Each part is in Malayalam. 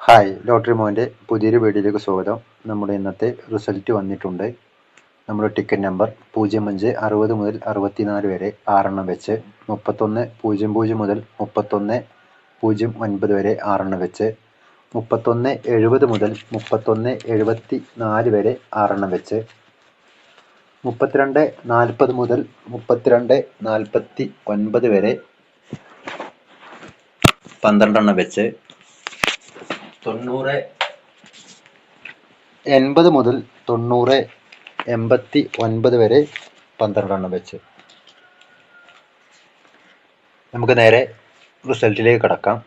ഹായ് ലോട്ടറി മോന്റെ പുതിയൊരു വീഡിയോയിലേക്ക് സ്വാഗതം. നമ്മുടെ ഇന്നത്തെ റിസൾട്ട് വന്നിട്ടുണ്ട്. നമ്മുടെ ടിക്കറ്റ് നമ്പർ പൂജ്യം അഞ്ച് അറുപത് മുതൽ അറുപത്തിനാല് വരെ ആറെണ്ണം വെച്ച് മുപ്പത്തൊന്ന് പൂജ്യം പൂജ്യം മുതൽ മുപ്പത്തൊന്ന് പൂജ്യം ഒൻപത് വരെ ആറെണ്ണം വെച്ച് മുപ്പത്തൊന്ന് എഴുപത് മുതൽ മുപ്പത്തൊന്ന് എഴുപത്തി നാല് വരെ ആറെണ്ണം വെച്ച് മുപ്പത്തിരണ്ട് നാൽപ്പത് മുതൽ മുപ്പത്തിരണ്ട് നാൽപ്പത്തി ഒൻപത് വരെ പന്ത്രണ്ടെണ്ണം വെച്ച് തൊണ്ണൂറ് എൺപത് മുതൽ തൊണ്ണൂറ് എൺപത്തി ഒൻപത് വരെ പന്ത്രണ്ടെണ്ണം വെച്ച്. നമുക്ക് നേരെ റിസൾട്ടിലേക്ക് കടക്കാം.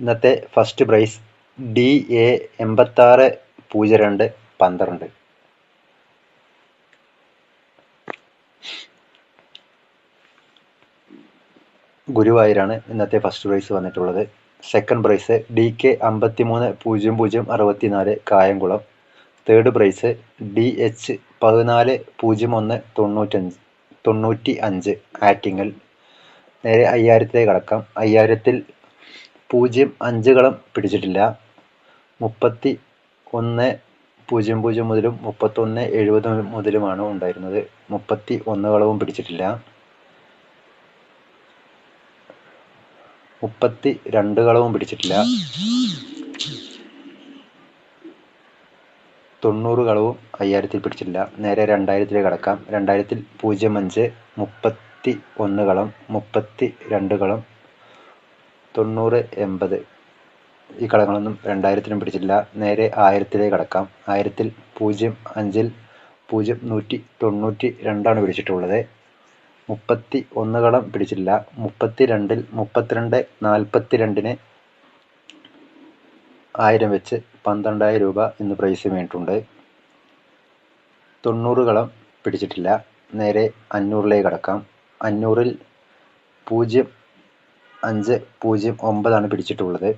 ഇന്നത്തെ ഫസ്റ്റ് പ്രൈസ് ഡി എ എൺപത്താറ് പൂജ്യം രണ്ട് പന്ത്രണ്ട്. ഗുരുവായൂരാണ് ഇന്നത്തെ ഫസ്റ്റ് പ്രൈസ് വന്നിട്ടുള്ളത്. സെക്കൻഡ് പ്രൈസ് ഡി കെ അമ്പത്തി മൂന്ന് പൂജ്യം പൂജ്യം അറുപത്തിനാല് Kayamkulam. Third prize D H പതിനാല് പൂജ്യം ഒന്ന് തൊണ്ണൂറ്റഞ്ച് തൊണ്ണൂറ്റി അഞ്ച് ആറ്റിങ്ങൽ. നേരെ അയ്യായിരത്തിലേക്ക് കടക്കാം. അയ്യായിരത്തിൽ പൂജ്യം അഞ്ചുകളും പിടിച്ചിട്ടില്ല. മുപ്പത്തി ഒന്ന് പൂജ്യം പൂജ്യം മുതലും മുപ്പത്തൊന്ന് എഴുപത് മുതലുമാണ് ഉണ്ടായിരുന്നത്. മുപ്പത്തി ഒന്ന് കളവും പിടിച്ചിട്ടില്ല. മുപ്പത്തി രണ്ട് കളവും പിടിച്ചിട്ടില്ല. തൊണ്ണൂറ് കളവും അയ്യായിരത്തിൽ പിടിച്ചിട്ടില്ല. നേരെ രണ്ടായിരത്തിലേക്ക് കടക്കാം. രണ്ടായിരത്തിൽ പൂജ്യം അഞ്ച് മുപ്പത്തി ഒന്ന് കളം മുപ്പത്തി രണ്ട് കളം തൊണ്ണൂറ് എൺപത്. ഈ കളങ്ങളൊന്നും രണ്ടായിരത്തിനും പിടിച്ചിട്ടില്ല. നേരെ ആയിരത്തിലേക്ക് കടക്കാം. ആയിരത്തിൽ പൂജ്യം അഞ്ചിൽ പൂജ്യം നൂറ്റി തൊണ്ണൂറ്റി രണ്ടാണ് പിടിച്ചിട്ടുള്ളത്. മുപ്പത്തി ഒന്ന് കളം പിടിച്ചിട്ടില്ല. മുപ്പത്തി രണ്ടിൽ മുപ്പത്തിരണ്ട് നാൽപ്പത്തിരണ്ടിന് ആയിരം വെച്ച് പന്ത്രണ്ടായിരം രൂപ ഇന്ന് പ്രൈസ് വീണിട്ടുണ്ട്. തൊണ്ണൂറ് കളം പിടിച്ചിട്ടില്ല. നേരെ അഞ്ഞൂറിലേക്ക് കടക്കാം. അഞ്ഞൂറിൽ പൂജ്യം അഞ്ച് പൂജ്യം ഒമ്പതാണ് പിടിച്ചിട്ടുള്ളത്.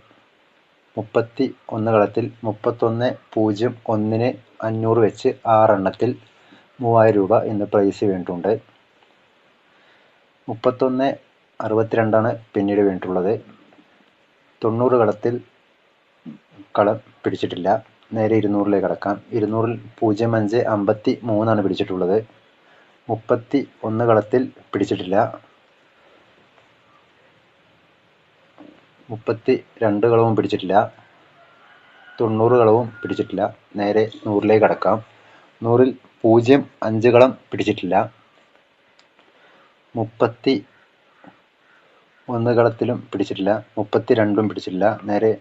മുപ്പത്തി ഒന്ന് കളത്തിൽ മുപ്പത്തൊന്ന് പൂജ്യം ഒന്നിന് അഞ്ഞൂറ് വെച്ച് ആറെണ്ണത്തിൽ മൂവായിരം രൂപ ഇന്ന് പ്രൈസ് വീണിട്ടുണ്ട്. മുപ്പത്തൊന്ന് അറുപത്തിരണ്ടാണ് പിന്നീട് വീണിട്ടുള്ളത്. തൊണ്ണൂറ് കളത്തിൽ കളം പിടിച്ചിട്ടില്ല. നേരെ ഇരുന്നൂറിലേക്ക് കടക്കാം. ഇരുന്നൂറിൽ പൂജ്യം അഞ്ച് അമ്പത്തി മൂന്നാണ് പിടിച്ചിട്ടുള്ളത്. മുപ്പത്തി ഒന്ന് കളത്തിൽ പിടിച്ചിട്ടില്ല. മുപ്പത്തി രണ്ട് കളവും പിടിച്ചിട്ടില്ല. തൊണ്ണൂറ് കളവും പിടിച്ചിട്ടില്ല. നേരെ നൂറിലേക്ക് കടക്കാം. നൂറിൽ പൂജ്യം അഞ്ച് കളം പിടിച്ചിട്ടില്ല. മുപ്പത്തി ഒന്ന് കളത്തിലും പിടിച്ചിട്ടില്ല. മുപ്പത്തി രണ്ടും പിടിച്ചിട്ടില്ല. നേരെ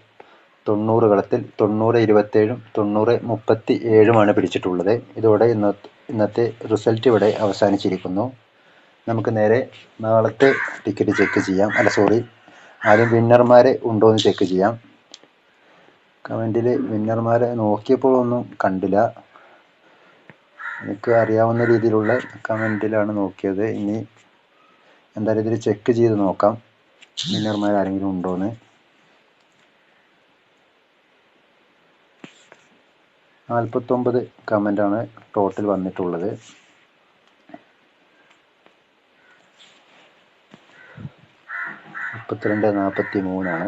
തൊണ്ണൂറ് കളത്തിൽ തൊണ്ണൂറ് ഇരുപത്തേഴും തൊണ്ണൂറ് മുപ്പത്തി ഏഴുമാണ് പിടിച്ചിട്ടുള്ളത്. ഇതോടെ ഇന്ന ഇന്നത്തെ റിസൾട്ട് ഇവിടെ അവസാനിച്ചിരിക്കുന്നു. നമുക്ക് നേരെ നാളത്തെ ടിക്കറ്റ് ചെക്ക് ചെയ്യാം. അല്ല സോറി ആദ്യം വിന്നർമാരെ ഉണ്ടോ എന്ന് ചെക്ക് ചെയ്യാം. കമന്റിൽ വിന്നർമാരെ നോക്കിയപ്പോൾ ഒന്നും കണ്ടില്ല. എനിക്ക് അറിയാവുന്ന രീതിയിലുള്ള കമന്റിലാണ് നോക്കിയത്. ഇനി എന്തായാലും ഇതിൽ ചെക്ക് ചെയ്ത് നോക്കാം. വിന്നർമാർ ആരെങ്കിലും ഉണ്ടോയെന്ന് നാൽപ്പത്തൊമ്പത് ആണ് ടോട്ടൽ വന്നിട്ടുള്ളത്. മുപ്പത്തിരണ്ട് നാൽപ്പത്തി മൂന്നാണ്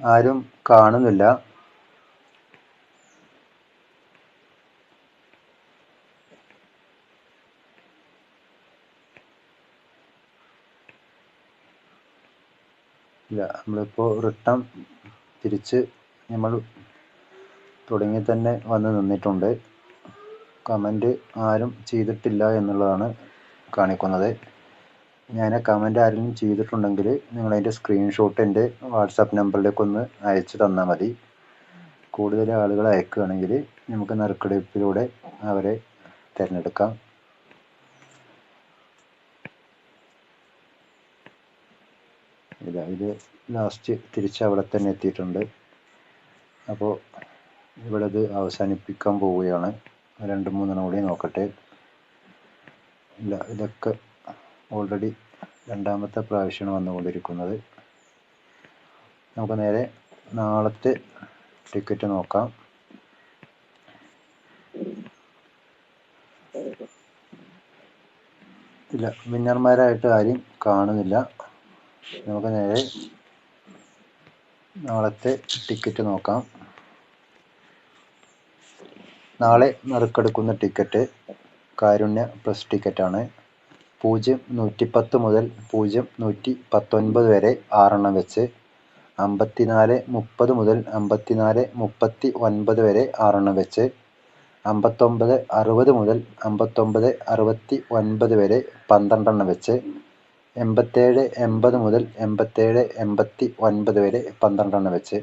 ആരും കാണുന്നില്ല. ഇല്ല നമ്മളിപ്പോൾ റിട്ടേൺ തിരിച്ച് നമ്മൾ തുടങ്ങി തന്നെ വന്ന് നിന്നിട്ടുണ്ട്. കമന്റ് ആരും ചെയ്തിട്ടില്ല എന്നുള്ളതാണ് കാണിക്കുന്നത്. ഞാൻ ആ കമന്റ് ആരെങ്കിലും ചെയ്തിട്ടുണ്ടെങ്കിൽ നിങ്ങൾ നിങ്ങളതിന്റെ സ്ക്രീൻഷോട്ട് എന്റെ വാട്സാപ്പ് നമ്പറിലേക്ക് ഒന്ന് അയച്ചു തന്നാൽ മതി. കൂടുതൽ ആളുകൾ അയക്കുകയാണെങ്കിൽ നമുക്ക് നറുക്കെടുപ്പിലൂടെ അവരെ തിരഞ്ഞെടുക്കാം. ഇതാ ഇത് ലാസ്റ്റ് തിരിച്ച് അവിടെ തന്നെ എത്തിയിട്ടുണ്ട്. അപ്പോൾ ഇവിടെ ഇത് അവസാനിപ്പിക്കാൻ പോവുകയാണ്. രണ്ട് മൂന്നെണ്ണം കൂടി നോക്കട്ടെ. ഇല്ല ഇതൊക്കെ ഓൾറെഡി രണ്ടാമത്തെ പ്രാവശ്യമാണ് വന്നുകൊണ്ടിരിക്കുന്നത്. നമുക്ക് നേരെ നാളത്തെ ടിക്കറ്റ് നോക്കാം. ഇല്ല വിന്നർമാരായിട്ട് ആരും കാണുന്നില്ല. നമുക്ക് നേരെ നാളത്തെ ടിക്കറ്റ് നോക്കാം. നാളെ നറുക്കെടുക്കുന്ന ടിക്കറ്റ് കാരുണ്യ പ്ലസ് ടിക്കറ്റാണ് പൂജ്യം നൂറ്റിപ്പത്ത് മുതൽ പൂജ്യം നൂറ്റി പത്തൊൻപത് വരെ ആറെണ്ണം വെച്ച് അമ്പത്തിനാല് മുപ്പത് മുതൽ അമ്പത്തിനാല് മുപ്പത്തി ഒൻപത് വരെ ആറെണ്ണം വെച്ച് അമ്പത്തൊമ്പത് അറുപത് മുതൽ അമ്പത്തൊമ്പത് അറുപത്തി ഒൻപത് വരെ പന്ത്രണ്ടെണ്ണം വെച്ച് എൺപത്തേഴ് എൺപത് മുതൽ എൺപത്തേഴ് എൺപത്തി ഒൻപത് വരെ പന്ത്രണ്ടെണ്ണം വെച്ച്.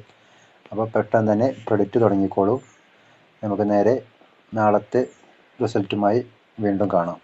അപ്പോൾ പെട്ടെന്ന് തന്നെ പ്രൊഡക്റ്റ് തുടങ്ങിക്കോളൂ. നമുക്ക് നേരെ നാളത്തെ റിസൾട്ടുമായി വീണ്ടും കാണാം.